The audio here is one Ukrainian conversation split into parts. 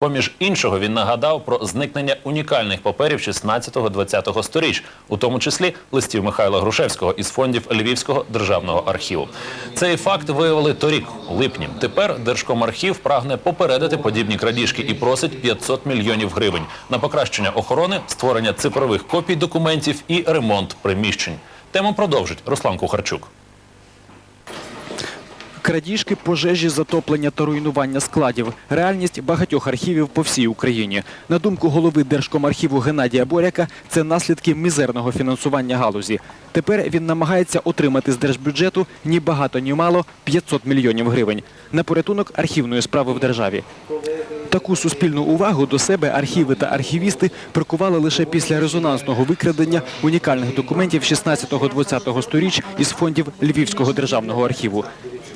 Поміж іншого, він нагадав про зникнення унікальних паперів 16-20 сторіч, у тому числі листів Михайла Грушевського із фондів Львівського державного архіву. Цей факт виявили торік, у липні. Тепер Держкомархів прагне попередити подібні крадіжки і просить 500 мільйонів гривень на покращення охорони, створення цифрових копій документів і ремонт приміщень. Тему продовжить Руслан Кухарчук. Крадіжки, пожежі, затоплення та руйнування складів – реальність багатьох архівів по всій Україні. На думку голови Держкомархіву Геннадія Боряка, це наслідки мізерного фінансування галузі. Тепер він намагається отримати з держбюджету ні багато, ні мало 500 мільйонів гривень на порятунок архівної справи в державі. Таку суспільну увагу до себе архіви та архівісти прикували лише після резонансного викрадення унікальних документів 16-20 сторіч із фондів Львівського державного архіву.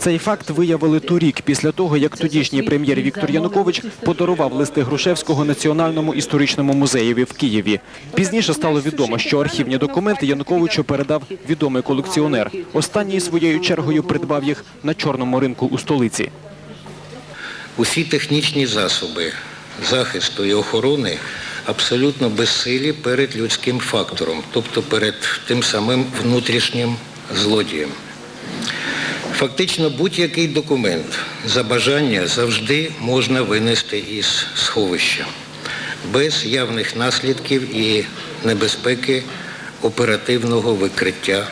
Цей факт виявили торік після того, як тодішній прем'єр Віктор Янукович подарував листи Грушевського Національному історичному музеєві в Києві. Пізніше стало відомо, що архівні документи Януковичу передав відомий колекціонер. Останній своєю чергою придбав їх на чорному ринку у столиці. Усі технічні засоби захисту і охорони абсолютно безсилі перед людським фактором, тобто перед тим самим внутрішнім злодієм. Фактично будь-який документ за бажання завжди можна винести із сховища. Без явних наслідків і небезпеки оперативного викриття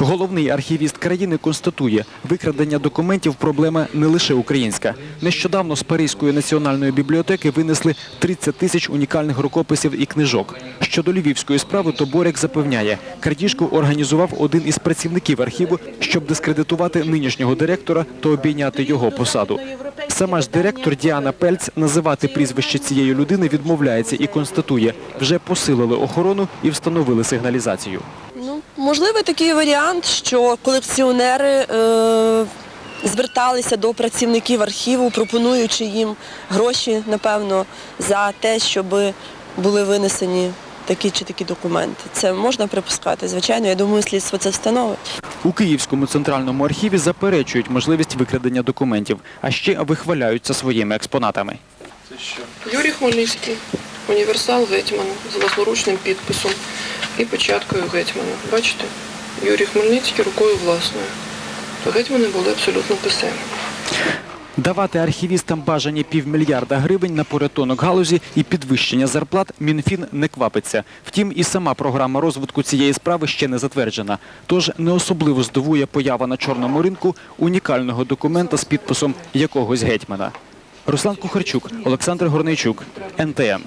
Головний архівіст країни констатує, викрадення документів – проблема не лише українська. Нещодавно з Паризької національної бібліотеки винесли 30 тисяч унікальних рукописів і книжок. Щодо львівської справи, то Боряк запевняє, крадіжку організував один із працівників архіву, щоб дискредитувати нинішнього директора та обійняти його посаду. Сама ж директор Діана Пельц називати прізвище цієї людини відмовляється і констатує, вже посилили охорону і встановили сигналізацію. Можливий такий варіант, що колекціонери е, зверталися до працівників архіву, пропонуючи їм гроші, напевно, за те, щоб були винесені такі чи такі документи. Це можна припускати, звичайно. Я думаю, слідство це встановить. У Київському центральному архіві заперечують можливість викрадення документів, а ще вихваляються своїми експонатами. Юрій Хмельницький, універсал Гетьмана з власноручним підписом і печаткою Гетьмана. Бачите? Юрій Хмельницький рукою власною. То гетьмани були абсолютно писемні. Давати архівістам бажані півмільярда гривень на порятунок галузі і підвищення зарплат Мінфін не квапиться. Втім, і сама програма розвитку цієї справи ще не затверджена. Тож не особливо здивує поява на чорному ринку унікального документа з підписом якогось гетьмана. Руслан Кухарчук, Олександр Горнейчук, НТМ.